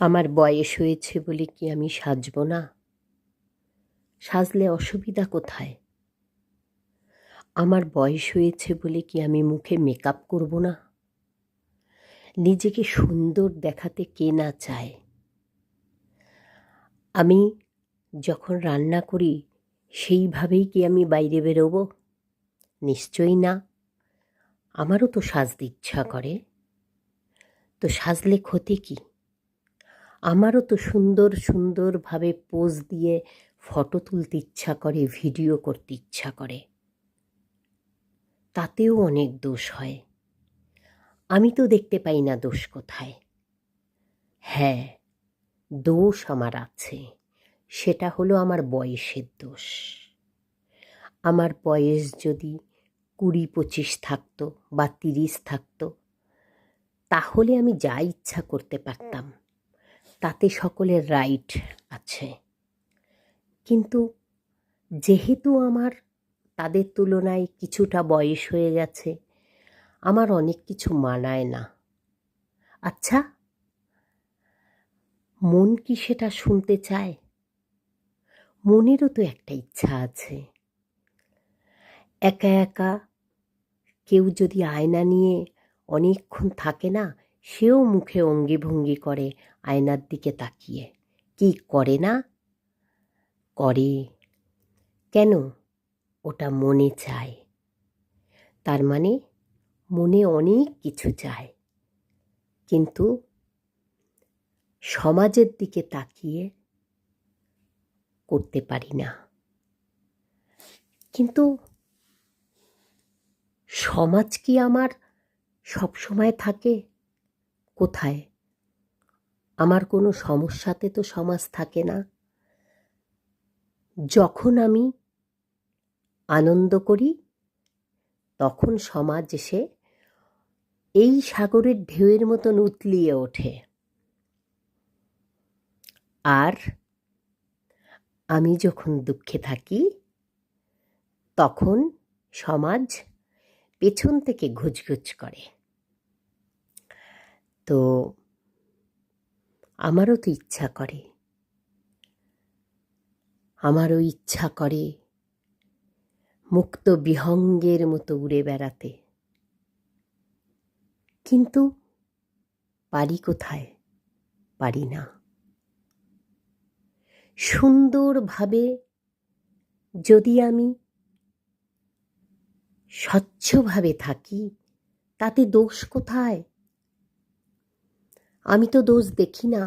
আমার বয়স হয়েছে বলে কি আমি সাজব না? সাজলে অসুবিধা কোথায়? আমার বয়স হয়েছে বলে কি আমি মুখে মেকআপ করব না? নিজেকে সুন্দর দেখাতে কে না চায়? আমি যখন রান্না করি, সেইভাবেই কি আমি বাইরে বেরোবো? নিশ্চয়ই না। আমারও তো সাজতে ইচ্ছা করে। তো সাজলে ক্ষতি কী? আমারও তো সুন্দর, সুন্দরভাবে পোজ দিয়ে ফটো তুলতে ইচ্ছা করে, ভিডিও করতে ইচ্ছা করে। তাতেও অনেক দোষ হয়। আমি তো দেখতে পাই না দোষ কোথায়। হ্যাঁ দোষ আমার আছে। সেটা হলো আমার বয়সের দোষ। আমার বয়স যদি কুড়ি পঁচিশ থাকতো বা তিরিশ থাকতো, তাহলে আমি যা ইচ্ছা করতে পারতাম। তাতে সকলের রাইট আছে। কিন্তু যেহেতু আমার, তাদের তুলনায় কিছুটা বয়স হয়ে গেছে, আমার অনেক কিছু মানায় না। আচ্ছা মন কি সেটা শুনতে চায়? মনেরও তো একটা ইচ্ছা আছে। একা একা কেউ যদি আয়না নিয়ে অনেকক্ষণ থাকে না সেও মুখে অঙ্গি ভঙ্গি করে আয়নার দিকে তাকিয়ে। কি করে না? করে। কেন? ওটা মনে চায়। তার মানে মনে অনেক কিছু চায়। কিন্তু সমাজের দিকে তাকিয়ে করতে পারি না। কিন্তু সমাজ কি আমার সবসময় থাকে? কোথায়? আমার কোনো সমস্যাতে তো সমাজ থাকে না। যখন আমি আনন্দ করি, তখন সমাজ এসে এই সাগরের ঢেউয়ের মতন উতলিয়ে ওঠে। আর আমি যখন দুঃখে থাকি, তখন সমাজ পেছন থেকে ঘুচঘুচ করে। তো আমারও তো ইচ্ছা করে। আমারও ইচ্ছা করে মুক্ত বিহঙ্গের মতো উড়ে বেড়াতে। কিন্তু পারি কোথায়? পারি না। সুন্দরভাবে যদি আমি স্বচ্ছভাবে থাকি, তাতে দোষ কোথায়? আমি তো দোষ দেখি না।